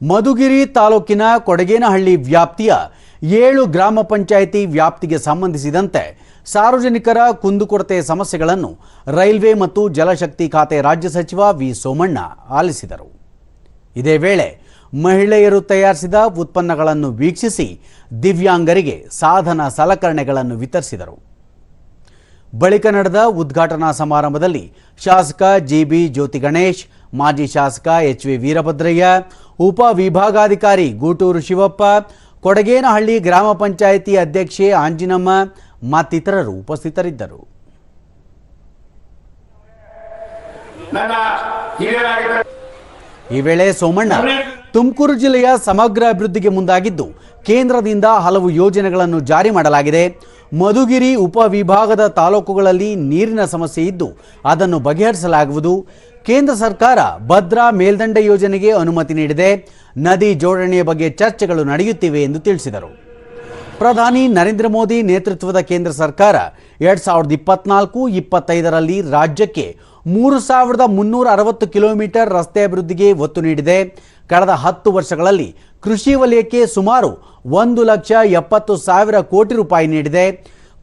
ಮಧುಗಿರಿ ತಾಲೂಕಿನ ಕೊಡಗೇನಹಳ್ಳಿ ವ್ಯಾಪ್ತಿಯ ಏಳು ಗ್ರಾಮ ಪಂಚಾಯಿತಿ ವ್ಯಾಪ್ತಿಗೆ ಸಂಬಂಧಿಸಿದಂತೆ ಸಾರ್ವಜನಿಕರ ಕುಂದುಕೊರತೆ ಸಮಸ್ಯೆಗಳನ್ನು ರೈಲ್ವೆ ಮತ್ತು ಜಲಶಕ್ತಿ ಖಾತೆ ರಾಜ್ಯ ಸಚಿವ ವಿ ಸೋಮಣ್ಣ ಆಲಿಸಿದರು. ಇದೇ ವೇಳೆ ಮಹಿಳೆಯರು ತಯಾರಿಸಿದ ಉತ್ಪನ್ನಗಳನ್ನು ವೀಕ್ಷಿಸಿ ದಿವ್ಯಾಂಗರಿಗೆ ಸಾಧನ ಸಲಕರಣೆಗಳನ್ನು ವಿತರಿಸಿದರು. ಬಳಿಕ ನಡೆದ ಉದ್ಘಾಟನಾ ಸಮಾರಂಭದಲ್ಲಿ ಶಾಸಕ ಜಿಬಿ ಜ್ಯೋತಿ ಗಣೇಶ್ ಮಾಜಿ ಶಾಸಕ ಎಚ್ ವಿ ವೀರಭದ್ರಯ್ಯ ಉಪ ವಿಭಾಗಾಧಿಕಾರಿ ಗೂಟೂರು ಶಿವಪ್ಪ ಕೊಡಗೇನಹಳ್ಳಿ ಗ್ರಾಮ ಪಂಚಾಯಿತಿ ಅಧ್ಯಕ್ಷೆ ಆಂಜಿನಮ್ಮ ಮತ್ತಿತರರು ಉಪಸ್ಥಿತರಿದ್ದರು. ಈ ವೇಳೆ ಸೋಮಣ್ಣ ತುಮಕೂರು ಜಿಲ್ಲೆಯ ಸಮಗ್ರ ಅಭಿವೃದ್ಧಿಗೆ ಮುಂದಾಗಿದ್ದು ಕೇಂದ್ರದಿಂದ ಹಲವು ಯೋಜನೆಗಳನ್ನು ಜಾರಿ ಮಾಡಲಾಗಿದೆ. ಮಧುಗಿರಿ ಉಪವಿಭಾಗದ ತಾಲೂಕುಗಳಲ್ಲಿ ನೀರಿನ ಸಮಸ್ಯೆ ಇದ್ದು ಅದನ್ನು ಬಗೆಹರಿಸಲಾಗುವುದು. ಕೇಂದ್ರ ಸರ್ಕಾರ ಭದ್ರಾ ಮೇಲ್ದಂಡೆ ಯೋಜನೆಗೆ ಅನುಮತಿ ನೀಡಿದೆ. ನದಿ ಜೋಡಣೆಯ ಬಗ್ಗೆ ಚರ್ಚೆಗಳು ನಡೆಯುತ್ತಿವೆ ಎಂದು ತಿಳಿಸಿದರು. ಪ್ರಧಾನಿ ನರೇಂದ್ರ ಮೋದಿ ನೇತೃತ್ವದ ಕೇಂದ್ರ ಸರ್ಕಾರ ಎರಡ್ ಸಾವಿರದ ಇಪ್ಪತ್ನಾಲ್ಕು ಇಪ್ಪತ್ತೈದರಲ್ಲಿ ರಾಜ್ಯಕ್ಕೆ ಮೂರು ಸಾವಿರದ ಮುನ್ನೂರ ಅರವತ್ತು ಕಿಲೋಮೀಟರ್ ರಸ್ತೆ ಅಭಿವೃದ್ಧಿಗೆ ಒತ್ತು ನೀಡಿದೆ. ಕಳೆದ ಹತ್ತು ವರ್ಷಗಳಲ್ಲಿ ಕೃಷಿ ವಲಯಕ್ಕೆ ಸುಮಾರು ಒಂದು ಲಕ್ಷ ಎಪ್ಪತ್ತು ಸಾವಿರ ಕೋಟಿ ರೂಪಾಯಿ ನೀಡಿದೆ.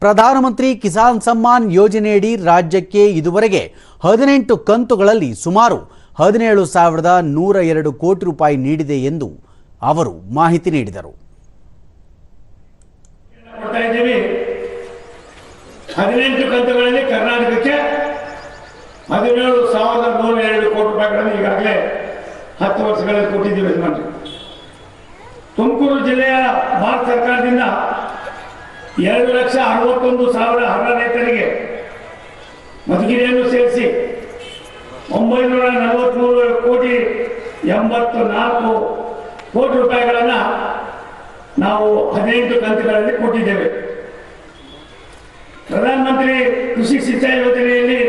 ಪ್ರಧಾನಮಂತ್ರಿ ಕಿಸಾನ್ ಸಮ್ಮಾನ್ ಯೋಜನೆಯಡಿ ರಾಜ್ಯಕ್ಕೆ ಇದುವರೆಗೆ ಹದಿನೆಂಟು ಕಂತುಗಳಲ್ಲಿ ಸುಮಾರು ಹದಿನೇಳು ಸಾವಿರದ ನೂರ ಎರಡು ಕೋಟಿ ರೂಪಾಯಿ ನೀಡಿದೆ ಎಂದು ಅವರು ಮಾಹಿತಿ ನೀಡಿದರು. ಹದಿನೆಂಟು ಕಂತುಗಳಲ್ಲಿ ಕರ್ನಾಟಕಕ್ಕೆ ಹದಿನೇಳು ಸಾವಿರದ ನೂರ ಎರಡು ಕೋಟಿ ರೂಪಾಯಿಗಳನ್ನು ಈಗಾಗಲೇ ಹತ್ತು ವರ್ಷಗಳಲ್ಲಿ ಕೊಟ್ಟಿದ್ದೀವಿ ತುಮಕೂರು ಜಿಲ್ಲೆಯ ಭಾರತ ಸರ್ಕಾರದಿಂದ ಎರಡು ಲಕ್ಷ ಅರವತ್ತೊಂದು ಸಾವಿರ ಅರ್ಹ ರೈತರಿಗೆ. ಮಧುಗಿರಿಯನ್ನು ಸೇರಿಸಿ ಒಂಬೈನೂರ ನಲವತ್ಮೂರು ಕೋಟಿ ಎಂಬತ್ತು ನಾಲ್ಕು ಕೋಟಿ ರೂಪಾಯಿಗಳನ್ನು ನಾವು ಹದಿನೆಂಟು ಕಂತುಗಳಲ್ಲಿ ಕೊಟ್ಟಿದ್ದೇವೆ. ಪ್ರಧಾನಮಂತ್ರಿ ಕೃಷಿ ಸಿಂಚಾಯಿ ಯೋಜನೆಯಲ್ಲಿ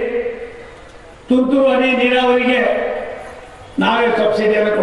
ತುಂತುರು ಹನಿ ನೀರಾವರಿಗೆ ನಾವೇ ಸಬ್ಸಿಡಿಯನ್ನು